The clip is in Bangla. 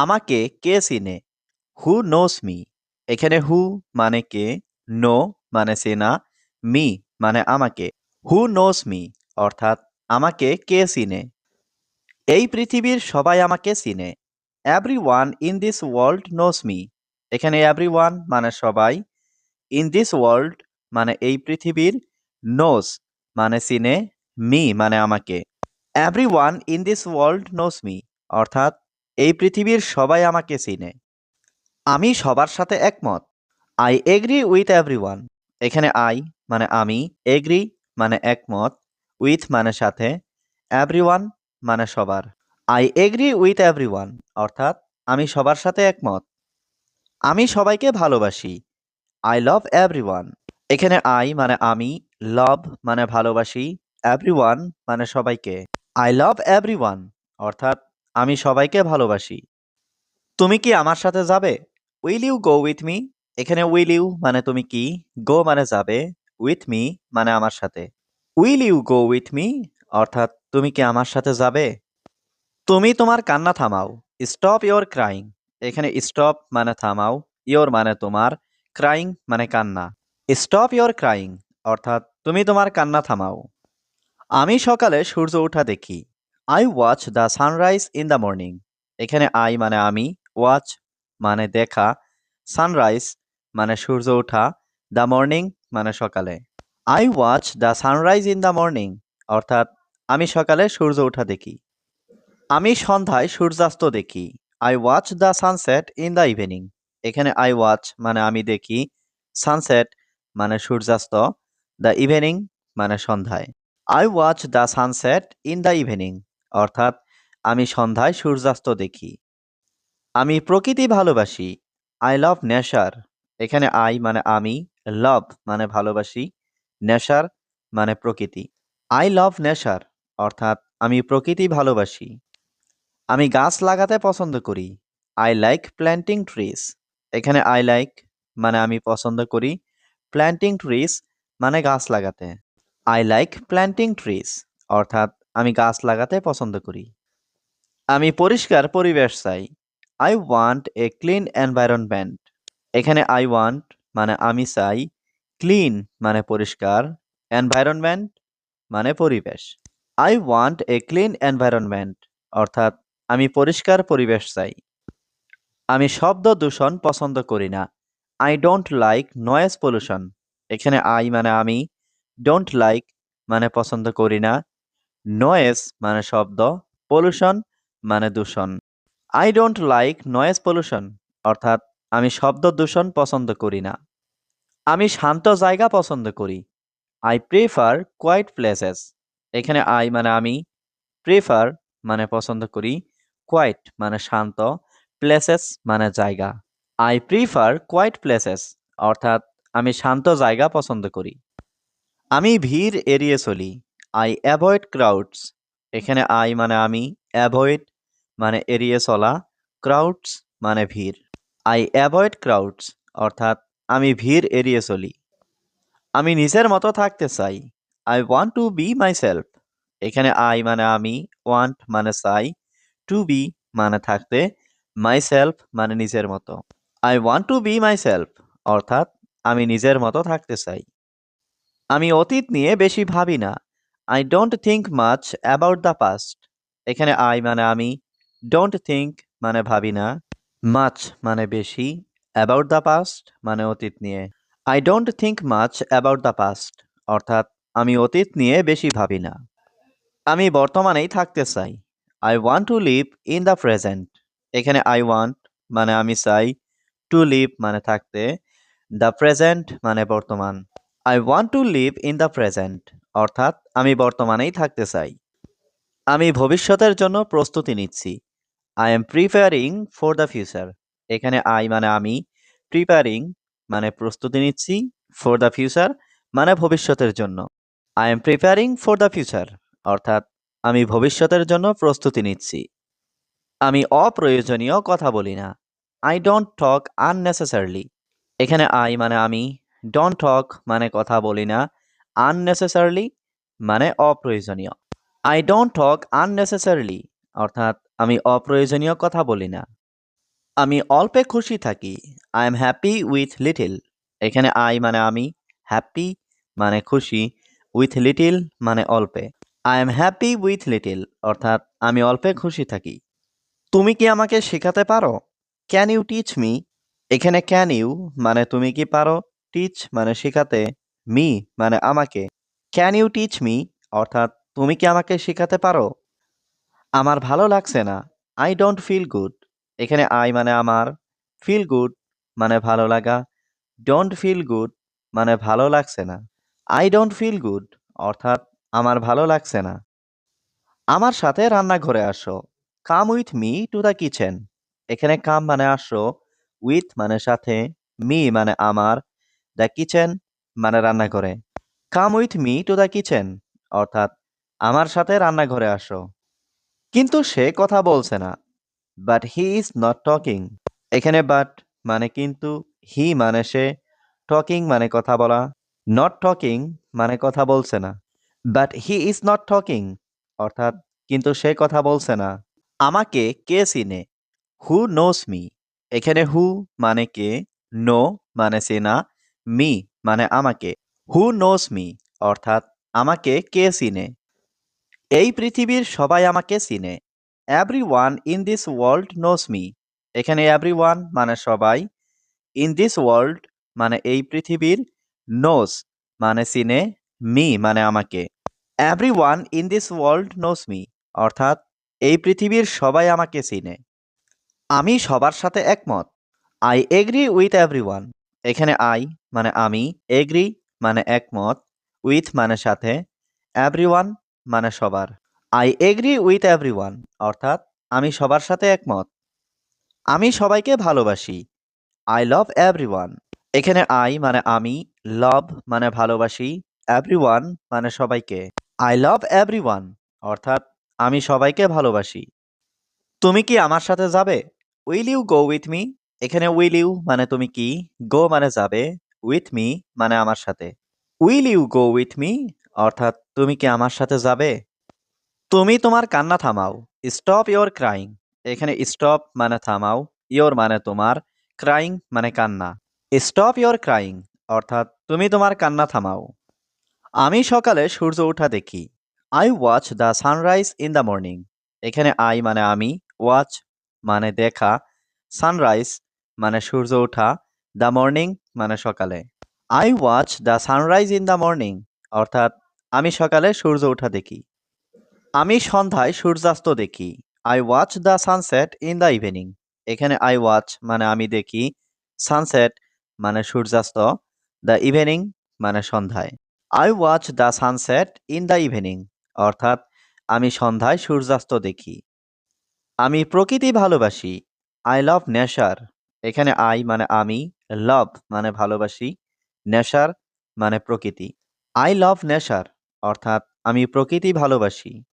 আমাকে কে চিনে? হু নোস মি এখানে হু মানে কে নো মানে চেনা মি মানে আমাকে। হু নোস মি অর্থাৎ আমাকে কে চিনে? এই পৃথিবীর সবাই আমাকে চিনে। Everyone in this world knows me এখানে এভরি ওয়ান মানে সবাই। ইন দিস ওয়ার্ল্ড মানে এই পৃথিবীর নোস মানে চিনে মি মানে আমাকে। Everyone in this world knows me অর্থাৎ এই পৃথিবীর সবাই আমাকে চিনে। আমি সবার সাথে একমত। I agree with everyone এখানে আই মানে আমি এগ্রি মানে একমত উইথ মানে সাথে এভরি ওয়ান মানে সবার। I agree with everyone অর্থাৎ আমি সবার সাথে একমত। আমি সবাইকে ভালোবাসি। আই লাভ এভরি ওয়ান এখানে আই মানে আমি লাভ মানে ভালোবাসি এভরি ওয়ান মানে সবাইকে। আই লাভ এভরি ওয়ান অর্থাৎ আমি সবাইকে ভালোবাসি। তুমি কি আমার সাথে যাবে? Will you go with me এখানে উইল ইউ মানে তুমি কি? গো মানে যাবে। উইথ মি মানে আমার সাথে। Will you go with me অর্থাৎ তুমি কি আমার সাথে যাবে? তুমি তোমার কান্না থামাও। স্টপ ইয়োর ক্রাইং এখানে স্টপ মানে থামাও। ইয়োর মানে তোমার। ক্রাইং মানে কান্না। স্টপ ইয়োর ক্রাইং অর্থাৎ তুমি তোমার কান্না থামাও। আমি সকালে সূর্য ওঠা দেখি। I watch the sunrise in the morning এখানে আই মানে আমি ওয়াচ মানে দেখা সানরাইজ মানে সূর্য ওঠা দ্য মর্নিং মানে সকালে। I watch the sunrise in the morning অর্থাৎ আমি সকালে সূর্য ওঠা দেখি। আমি সন্ধ্যায় সূর্যাস্ত দেখি। I watch the sunset in the evening এখানে আই ওয়াচ মানে আমি দেখি সানসেট মানে সূর্যাস্ত দ্য ইভিনিং মানে সন্ধ্যায়। I watch the sunset in the evening অর্থাৎ আমি সন্ধ্যায় সূর্যাস্ত দেখি। আমি প্রকৃতি ভালোবাসি। আই লাভ নেশার এখানে আই মানে আমি লাভ মানে ভালোবাসি নেশার মানে প্রকৃতি। আই লাভ নেশার অর্থাৎ আমি প্রকৃতি ভালোবাসি। আমি গাছ লাগাতে পছন্দ করি। আই লাইক প্ল্যান্টিং ট্রিজ এখানে আই লাইক মানে আমি পছন্দ করি। প্ল্যান্টিং ট্রিজ মানে গাছ লাগাতে। আই লাইক প্ল্যান্টিং ট্রিজ অর্থাৎ আমি গাছ লাগাতে পছন্দ করি। আমি পরিষ্কার পরিবেশ চাই। I want a clean environment এখানে আই ওয়ান্ট মানে আমি চাই। ক্লিন মানে পরিষ্কার। এনভায়রনমেন্ট মানে পরিবেশ। I want a clean environment অর্থাৎ আমি পরিষ্কার পরিবেশ চাই। আমি শব্দ দূষণ পছন্দ করি না। I don't like noise pollution এখানে আই মানে আমি। ডোন্ট লাইক মানে পছন্দ করি না। নয়েজ মানে শব্দ পলিউশন মানে দূষণ। I don't like noise pollution অর্থাৎ আমি শব্দ দূষণ পছন্দ করি না। আমি শান্ত জায়গা পছন্দ করি। আই প্রেফার কোয়াইট প্লেসেস এখানে আই মানে আমি প্রেফার মানে পছন্দ করি কোয়াইট মানে শান্ত প্লেসেস মানে জায়গা। আই প্রিফার কোয়াইট প্লেসেস অর্থাৎ আমি শান্ত জায়গা পছন্দ করি। আমি ভিড় এড়িয়ে চলি। আই অ্যাভয়েড ক্রাউডস এখানে আই মানে আমি অ্যাভয়েড মানে এড়িয়ে চলা ক্রাউডস মানে ভিড়। আই অ্যাভয়েড ক্রাউডস অর্থাৎ আমি ভিড় এড়িয়ে চলি। আমি নিজের মতো থাকতে চাই। I want to be myself এখানে আই মানে আমি ওয়ান্ট মানে চাই। টু বি মানে থাকতে মাই সেলফ মানে নিজের মতো। I want to be myself অর্থাৎ আমি নিজের মতো থাকতে চাই। আমি অতীত নিয়ে বেশি ভাবি না। I don't think much about the past এখানে আই মানে আমি। ডোন্ট থিঙ্ক মানে ভাবি না। মাছ মানে বেশি। অ্যাবাউট দ্য পাস্ট মানে অতীত নিয়ে। I don't think much about the past অর্থাৎ আমি অতীত নিয়ে বেশি ভাবি না। আমি বর্তমানেই থাকতে চাই। I want to live in the present এখানে আই ওয়ান্ট মানে আমি চাই টু লিভ মানে থাকতে। দ্য প্রেজেন্ট মানে বর্তমান। I want to live in the present অর্থাৎ আমি বর্তমানেই থাকতে চাই। আমি ভবিষ্যতের জন্য প্রস্তুতি নিচ্ছি। I am preparing for the future এখানে আই মানে আমি প্রিপেয়ারিং মানে প্রস্তুতি নিচ্ছি ফর দ্য ফিউচার মানে ভবিষ্যতের জন্য। I am preparing for the future অর্থাৎ আমি ভবিষ্যতের জন্য প্রস্তুতি নিচ্ছি। আমি অপ্রয়োজনীয় কথা বলি না। আই ডোন্ট টক আননেসেসারলি এখানে আই মানে আমি ডোন্ট টক মানে কথা বলি না। আননেসেসারলি মানে অপ্রয়োজনীয়। আই ডোন্ট টক আননেসেসারলি অর্থাৎ আমি অপ্রয়োজনীয় কথা বলি না। আমি অল্পে খুশি থাকি। I am happy with little এখানে আই মানে আমি হ্যাপি মানে খুশি উইথ লিটিল মানে অল্পে। I am happy with little অর্থাৎ আমি অল্পে খুশি থাকি। তুমি কি আমাকে শেখাতে পারো? ক্যান ইউ টিচ মি এখানে ক্যান ইউ মানে তুমি কি পারো? টিচ মানে শেখাতে মি মানে আমাকে। ক্যান ইউ টিচ মি অর্থাৎ তুমি কি আমাকে শেখাতে পারো? আমার ভালো লাগছে না। আই ডোন্ট ফিল গুড এখানে আই মানে আমার। ফিল গুড মানে ভালো লাগা। ডোন্ট ফিল গুড মানে ভালো লাগছে না। আই ডোন্ট ফিল গুড অর্থাৎ আমার ভালো লাগছে না। আমার সাথে রান্নাঘরে আসো। Come with me to the kitchen এখানে কাম মানে আসো। উইথ মানে সাথে মি মানে আমার। দ্য কিচেন মানে রান্নাঘরে। Come with me to the kitchen অর্থাৎ আমার সাথে রান্নাঘরে আসো। কিন্তু সে কথা বলছে না but he is not talking এখানে বাট মানে কিন্তু হি মানে সে টকিং মানে কথা বলা নট টকিং মানে কথা বলছে না। But he is not talking অর্থাৎ কিন্তু সে কথা বলছে না। আমাকে কে চিনে? হু নোস মি এখানে হু মানে কে? নো মানে চেনা মি মানে আমাকে। হু নোস মি অর্থাৎ আমাকে কে চিনে? এই পৃথিবীর সবাই আমাকে চিনে। Everyone in this world knows me এখানে এভরি ওয়ান মানে সবাই। ইন দিস ওয়ার্ল্ড মানে এই পৃথিবীর নোস মানে চিনে। মি মানে আমাকে। Everyone in this world knows me অর্থাৎ এই পৃথিবীর সবাই আমাকে চিনে। আমি সবার সাথে একমত। I agree with everyone এখানে আই মানে আমি, এগ্রি মানে একমত, উইথ মানে সাথে, এভরিওয়ান মানে সবার। আই এগ্রি উইথ এভরিওয়ান, অর্থাৎ আমি সবার সাথে একমত। আমি সবাইকে ভালোবাসি। আই লাভ এভরিওয়ান এখানে আই মানে আমি লাভ মানে ভালোবাসি, এভরিওয়ান মানে সবাইকে। আই লাভ এভরিওয়ান অর্থাৎ আমি সবাইকে ভালোবাসি। তুমি কি আমার সাথে যাবে? Will you go with me এখানে উইল ইউ মানে তুমি কি গো মানে যাবে উইথ মি মানে আমার সাথে। Will you go with me অর্থাৎ তুমি কি আমার সাথে যাবে? তুমি তোমার কান্না থামাও। স্টপ ইয়োর ক্রাইং এখানে স্টপ মানে থামাও ইয়োর মানে তোমার ক্রাইং মানে কান্না। স্টপ ইয়োর ক্রাইং অর্থাৎ তুমি তোমার কান্না থামাও। আমি সকালে সূর্য ওঠা দেখি। I watch the sunrise in the morning এখানে আই মানে আমি ওয়াচ মানে দেখা সানরাইজ মানে সূর্য ওঠা দ্য মর্নিং মানে সকালে। I watch the sunrise in the morning অর্থাৎ আমি সকালে সূর্য ওঠা দেখি। আমি সন্ধ্যায় সূর্যাস্ত দেখি। I watch the sunset in the evening এখানে আই ওয়াচ মানে আমি দেখি সানসেট মানে সূর্যাস্ত দ্য ইভিনিং মানে সন্ধ্যায়। I watch the sunset in the evening অর্থাৎ আমি সন্ধ্যায় সূর্যাস্ত দেখি। আমি প্রকৃতি ভালোবাসি আই লাভ নেশার এখানে আই মানে আমি লভ মানে ভালোবাসি, নেশার মানে প্রকৃতি। আই লভ নেশার অর্থাৎ আমি প্রকৃতি ভালোবাসি।